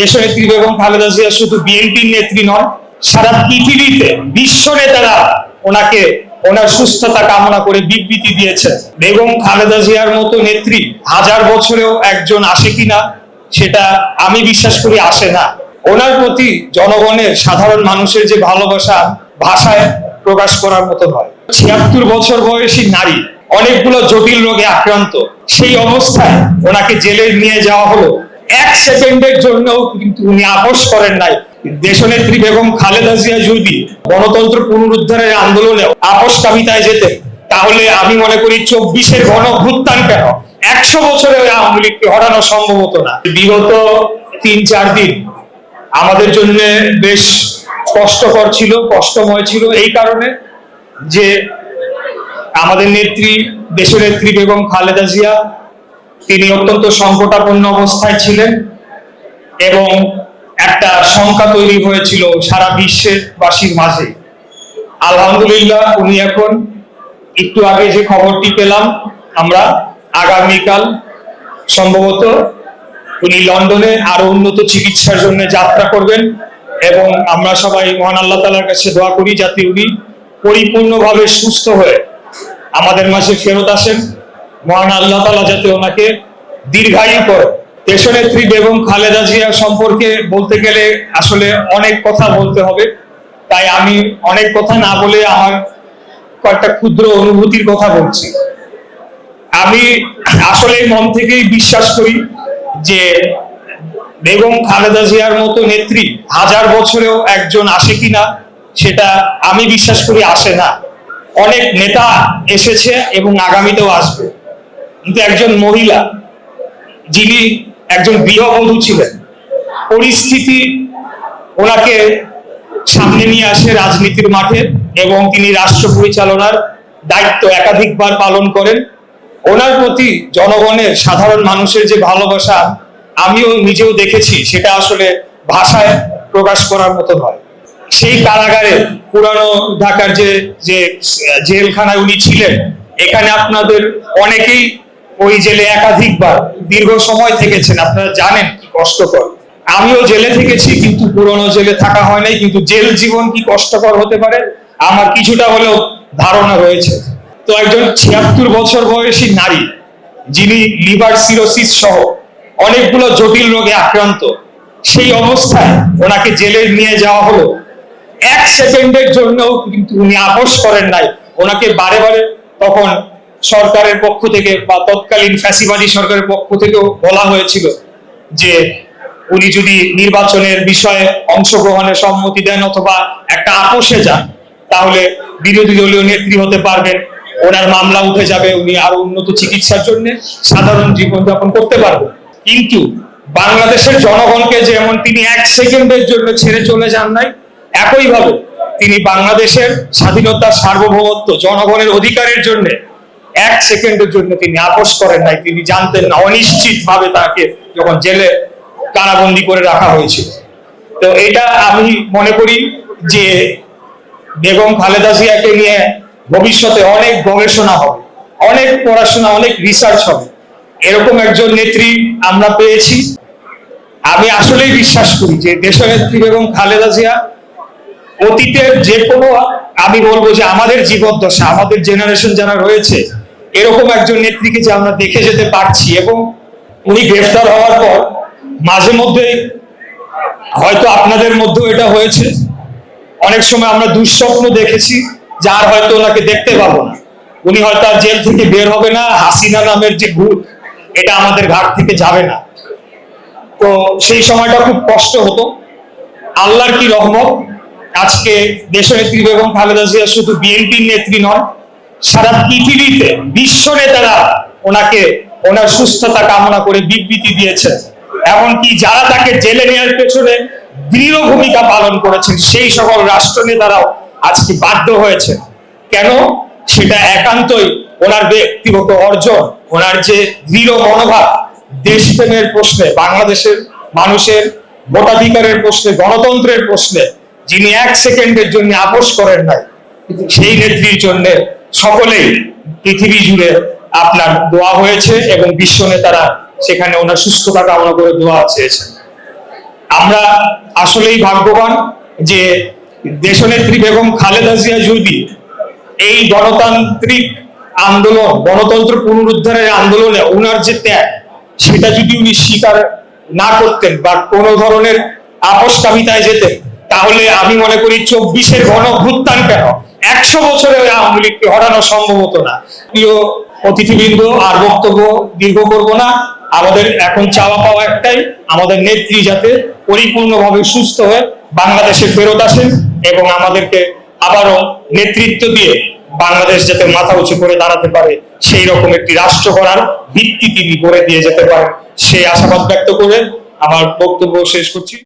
দেশনেত্রী বেগম খালেদা জিয়া শুধু বিএনপির নেত্রী নন সারা পৃথিবীতে বিশ্ব নেতারা ওনাকে ওনার সুস্থতা কামনা করে বিবৃতি দিয়েছে বেগম খালেদা জিয়ার মতো নেত্রী হাজার বছরেও একজন আসে কিনা, সেটা আমি বিশ্বাস করি আসে না। ওনার প্রতি জনগণের সাধারণ মানুষের যে ভালোবাসা, ভাষায় প্রকাশ করার মতো নয়। ছিয়াত্তর বছর বয়সী নারী, অনেকগুলো জটিল রোগে আক্রান্ত, সেই অবস্থায় ওনাকে জেলে নিয়ে যাওয়া হলো। এক সেকেন্ডের জন্য কিন্তু উনি আপোষ করেন নাই। দেশনেত্রী বেগম খালেদা জিয়া যদি গণতন্ত্র পুনরুদ্ধারের আন্দোলনে আপোষ কামিতায় যেতেন, তাহলে আমি মনে করি চব্বিশের গণ অভ্যুত্থান কেন? একশো বছরে আওয়ামী লীগকে হটানো সম্ভব হতো না। বিগত তিন চার দিন আমাদের জন্য বেশ কষ্টকর ছিল, কষ্টময় ছিল এই কারণে যে আমাদের নেত্রী দেশের নেত্রী বেগম খালেদা জিয়া তিনি অত্যন্ত সংকটাপন্ন অবস্থায় ছিলেন এবং একটা শঙ্কা তৈরি হয়েছিল সারা বিশ্বের বাসীর মাঝে। আলহামদুলিল্লাহ, উনি এখন একটু আগে যে খবরটি পেলাম, আমরা আগামীকাল সম্ভবত উনি লন্ডনে আরও উন্নত চিকিৎসার জন্য যাত্রা করবেন এবং আমরা সবাই মহান আল্লাহ তালার কাছে দোয়া করি যাতে উনি পরিপূর্ণভাবে সুস্থ হয়ে আমাদের মাঝে ফেরত আসেন। মহান আল্লাহ তালা যাতে ওনাকে দীর্ঘায়ু করে। দেশনেত্রী বেগম খালেদা জিয়া সম্পর্কে বলতে গেলে আসলে অনেক কথা বলতে হবে। তাই আমি অনেক কথা না বলে আমার কয়েকটা ক্ষুদ্র অনুভূতির কথা বলছি। আমি আসলে মন থেকেই বিশ্বাস করি যে বেগম খালেদা জিয়ার মতো নেত্রী হাজার বছরেও একজন আসে কিনা, সেটা আমি বিশ্বাস করি আসে না। অনেক নেতা এসেছে এবং আগামীতেও আসবে। কিন্তু একজন মহিলা যিনি একজন গৃহবধূ ছিলেন, পরিস্থিতি ওনাকে সামনে নিয়ে আসে রাজনীতির মাঠে এবং তিনি রাষ্ট্র পরিচালনার দায়িত্ব একাধিকবার পালন করেন। ওনার প্রতি জনগণের, সাধারণ মানুষের যে ভালোবাসা, আমিও নিজেও দেখেছি, সেটা আসলে ভাষায় প্রকাশ করার মতো নয়। সেই কারাগারে পুরানো ঢাকার যে যে, জেলখানায় উনি ছিলেন, এখানে আপনাদের অনেকেই ওই জেলে একাধিকবার দীর্ঘ সময় থেকেছেন, আপনারা জানেন কি কষ্টকর। আমিও জেলে থেকেছি, কিন্তু পুরনো জেলে থাকা হয় নাই, কিন্তু জেল জীবন কি কষ্টকর হতে পারে? আমার কিছুটা হলেও ধারণা রয়েছে। তো একজন ছিয়াত্তর বছর বয়সী নারী, যিনি লিভার সিরোসিস সহ অনেকগুলো জটিল রোগে আক্রান্ত, সেই অবস্থায় ওনাকে জেলে নিয়ে যাওয়া হলো। এক সেকেন্ডের জন্যও কিন্তু উনি আপোষ করেন নাই। ওনাকে বারে বারে তখন সরকারের পক্ষ থেকে বা তৎকালীন ফ্যাসিবাদী সরকারের পক্ষ থেকেও বলা হয়েছিল যে উনি যদি নির্বাচনের বিষয়ে অংশগ্রহণের সম্মতি দেন অথবা একটা আপোষে যান, তাহলে বিরোধী দলীয় নেত্রী হতে পারবেন। ওনার মামলা উঠে যাবে, উনি আরও উন্নত চিকিৎসার জন্য সাধারণ জীবনযাপন করতে পারবেন কিন্তু বাংলাদেশের জনগণকে যেমন তিনি এক সেকেন্ডের জন্য ছেড়ে চলে যান নাই, একইভাবে তিনি বাংলাদেশের স্বাধীনতা সার্বভৌমত্ব, জনগণের অধিকারের জন্য এক সেকেন্ডের জন্য তিনি আপোষ করেন নাই, তিনি জানতেন না অনিশ্চিত ভাবে তাকে যখন জেলে কারাবন্দি করে রাখা হয়েছিল। তো এটা আমি মনে করি যে বেগম খালেদা জিয়াকে নিয়ে ভবিষ্যতে অনেক গবেষণা হবে, অনেক পড়াশোনা, অনেক রিসার্চ হবে। এরকম একজন নেত্রী আমরা পেয়েছি। আমি আসলেই বিশ্বাস করি যে দেশনেত্রী বেগম খালেদা জিয়া অতীতের যে কোনো, আমি বলব যে আমাদের জীবদ্দশা, আমাদের জেনারেশন যারা রয়েছে এরকম একজন নেত্রীকে যে আমরা দেখে যেতে পারছি এবং উনি গ্রেফতার হওয়ার পর মাঝে মধ্যে হয়তো আপনাদের মধ্যেও এটা হয়েছে। অনেক সময় আমরা দুঃস্বপ্ন দেখেছি যার হয়তো ওনাকে দেখতে পাবো না। উনি হয়তো আর জেল থেকে বের হবে না, হাসিনা নামের যে ভূত, এটা আমাদের ঘাট থেকে যাবে না। তো সেই সময়টা খুব কষ্ট হতো। আল্লাহর কি রহমত, আজকে দেশনেত্রী বেগম খালেদা জিয়া শুধু বিএনপির নেত্রী নন সারা পৃথিবীতে বিশ্ব নেতারা ওনাকে ওনার সুস্থতা কামনা করে বিবৃতি দিয়েছে এমনকি যারা তাকে জেলে নেওয়ার পেছনে দৃঢ় ভূমিকা পালন করেছেন, সেই সকল রাষ্ট্র নেতারাও আজকে বাধ্য হয়েছে কেন? সেটা একান্তই ওনার ব্যক্তিগত অর্জন, ওনার যে দৃঢ় মনোভাব, দেশপ্রেমের প্রশ্নে, বাংলাদেশের মানুষের ভোটাধিকারের প্রশ্নে, গণতন্ত্রের প্রশ্নে, যিনি এক সেকেন্ডের জন্য আপোষ করেন নাই, সেই নেত্রীর জন্য সকলেই পৃথিবী জুড়ে আপনার দোয়া হয়েছে এবং বিশ্ব নেতারা সেখানে ওনার সুস্থতা কামনা করে দোয়া চেয়েছেন। আমরা আসলেই ভাগ্যবান যে দেশনেত্রী বেগম খালেদা জিয়া যদি এই গণতান্ত্রিক আন্দোলন, গণতন্ত্র পুনরুদ্ধারের আন্দোলনে ওনার যে ত্যাগ, সেটা যদি উনি স্বীকার না করতেন বা কোনো ধরনের আপোষকামিতায় যেতেন, তাহলে আমি মনে করি চব্বিশের গণ কেন? একশো বছরে ওই আওয়ামী লীগকে হরানো সম্ভব হতো না। প্রিয় অতিথিবৃন্দ, আর বক্তব্য দীর্ঘ করব না। আমাদের এখন চাওয়া পাওয়া একটাই, আমাদের নেত্রী যাতে পরিপূর্ণভাবে সুস্থ হয়ে বাংলাদেশে ফেরত আসেন এবং আমাদেরকে আবারও নেতৃত্ব দিয়ে বাংলাদেশ যাতে মাথা উঁচু করে দাঁড়াতে পারে, সেই রকম একটি রাষ্ট্র করার ভিত্তি তিনি গড়ে দিয়ে যেতে পারেন। সেই আশাবাদ ব্যক্ত করে আমার বক্তব্য শেষ করছি।